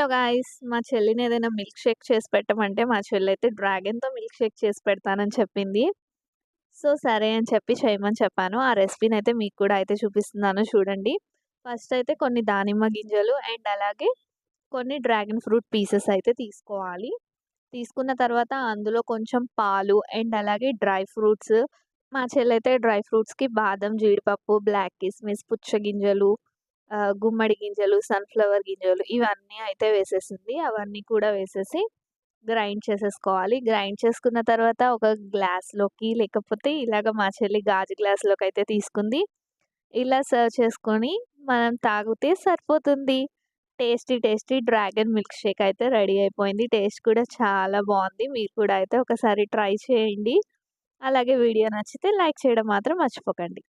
Hello guys. మా చెల్లిని ఏదైనా మిల్క్ షేక్ చేసి పెట్టమంటే మా చెల్లి అయితే డ్రాగన్తో మిల్క్ షేక్ చేసి పెడతానని చెప్పింది. సో సరే అని చెప్పి చేయమని చెప్పాను. ఆ రెసిపీని అయితే మీకు కూడా అయితే చూపిస్తున్నాను చూడండి. ఫస్ట్ అయితే కొన్ని దానిమ్మ గింజలు అండ్ అలాగే కొన్ని డ్రాగన్ ఫ్రూట్ పీసెస్ అయితే తీసుకోవాలి. తీసుకున్న తర్వాత అందులో కొంచెం పాలు అండ్ అలాగే డ్రై ఫ్రూట్స్. మా చెల్లి అయితే డ్రై ఫ్రూట్స్కి బాదం జీడిపప్పు బ్లాక్ కిస్మిస్ పుచ్చగింజలు గుమ్మడి గింజలు సన్ఫ్లవర్ గింజలు ఇవన్నీ అయితే వేసేసింది. అవన్నీ కూడా వేసేసి గ్రైండ్ చేసేసుకోవాలి. గ్రైండ్ చేసుకున్న తర్వాత ఒక గ్లాస్లోకి లేకపోతే ఇలాగ మా చెల్లి గాజు గ్లాస్లోకి అయితే తీసుకుంది. ఇలా సర్వ్ చేసుకొని మనం తాగితే సరిపోతుంది. Tasty tasty dragon milk shake అయితే రెడీ అయిపోయింది. టేస్ట్ కూడా చాలా బాగుంది. మీరు కూడా అయితే ఒకసారి ట్రై చేయండి. అలాగే వీడియో నచ్చితే లైక్ చేయడం మాత్రం మర్చిపోకండి.